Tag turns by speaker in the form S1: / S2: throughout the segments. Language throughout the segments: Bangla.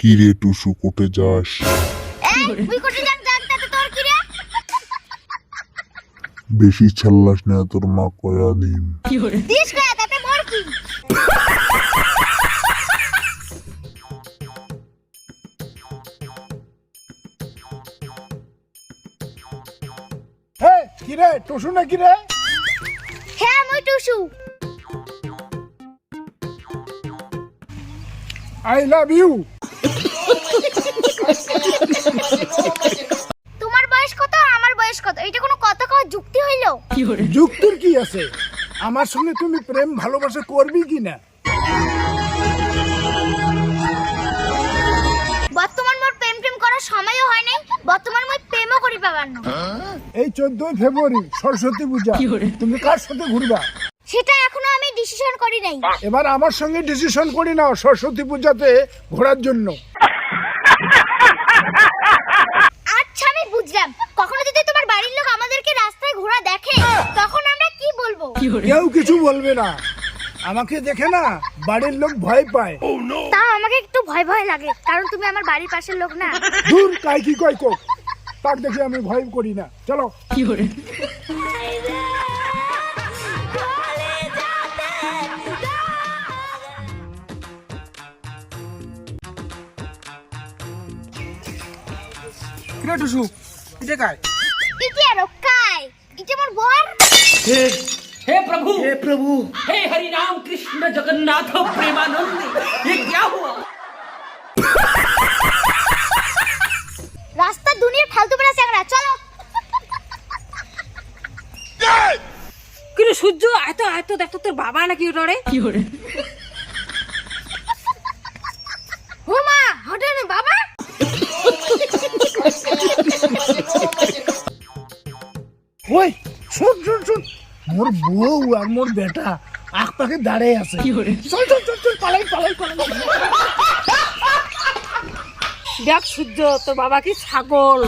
S1: কি রে টুসু কোটে যাস? বেশি ছাল্লাস না তোর মা কয়া দিন।
S2: কিরে টুসু না কিরে?
S3: হ্যাঁ মই টুসু।
S2: আই লাভ ইউ
S3: তোমার বয়স কত? আমার বয়স কত? এটা কোনো কথা কওয়ার যুক্তি হইল?
S2: যুক্তির কি আছে? আমার সঙ্গে তুমি প্রেম ভালোবাসা করবি কি না
S3: বর্তমান মোর প্রেম প্রেম করার সময়ও হয় নাই বর্তমান মই প্রেমও করি পাবার না।
S2: এই চোদ্দই ফেব্রুয়ারি সরস্বতী পূজা। তুমি কার সাথে ঘুরবা?
S3: সেটা এখনও আমি ডিসিশন করি নাই।
S2: এবার আমার সঙ্গে ডিসিশন করি নাও সরস্বতী পূজাতে ঘোরার জন্য।
S3: আচ্ছা আমি বুঝলাম। কখনো যদি তোমার বাড়ির লোক আমাদেরকে রাস্তায় ঘোরা দেখে তখন আমরা কি বলব?
S2: কেউ কিছু বলবে না। আমাকে দেখে না বাড়ির লোক ভয় পায়।
S3: তা আমাকে একটু ভয় ভয় লাগে কারণ তুমি আমার বাড়ির পাশের লোক না।
S2: দূর কাই কি কয় কোক তার দেখে আমি ভয় করি না। চলো। কিরে টুসু এটা কায়
S3: ইটি আর কাই ইটি আমার বর
S4: हे प्रभु
S2: হে প্রভু
S4: हे हरि राम कृष्ण जगन्नाथ प्रेमानंद ये क्या हुआ
S3: রাস্তার দুনিয়ার ফালতু বেড়া চ্যাংরা চলো
S5: কিন্তু সূর্য এত এত দেখতো তোর বাবা নাকি ওটা রে
S3: ও মা হটে না বাবা
S2: শুন শুন শুন। মোর বউ আর মোর বেটা আখ পাখে দাঁড়িয়ে আছে। চল চল চল চল পালাই পালাই পালাই।
S5: দেখ সূর্য তোর বাবা কি ছাগল।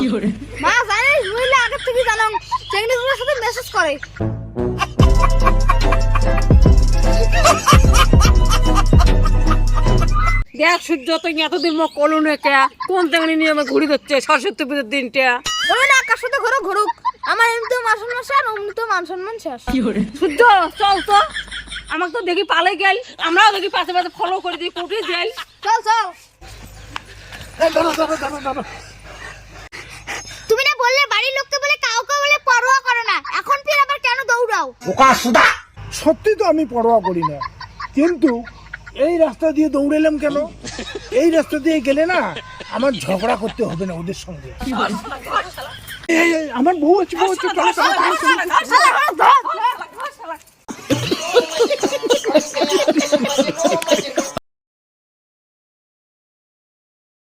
S3: মা জানিস বুঝলে আগে থেকে জানো। চ্যাংড়িগুলোর সাথে মেসেজ করে।
S5: দেখ সূর্য তুই এতদিন মো কলুনে কে কোন তেমনি নিয়ে আমার ঘুরি দিচ্ছে সরস্বতী পুজোর দিনটা।
S3: ওই না আকাশ সাথে ঘুরো ঘুরুক। আমার এমনিতেও মান সম্মান শেষ অমনিতেও মান সম্মান শেষ।
S5: সূর্য চল তো। আমাকে তো দেখি পালে গেল আমরাও দেখি পাশে পাশে ফলো করে দিই কোটে যাই
S3: চল চল। তুমি না বললে বাড়ির লোককে বলে কাউকে বলে পরোয়া করো না। এখন ফির আবার কেন দৌড়াও?
S2: সত্যি তো আমি পরোয়া করি না। কিন্তু এই রাস্তা দিয়ে দৌড়েলাম কেন? এই রাস্তা দিয়ে গেলে না আমার ঝগড়া করতে হবে না ওদের সঙ্গে। আমার বউ আছে বউ আছে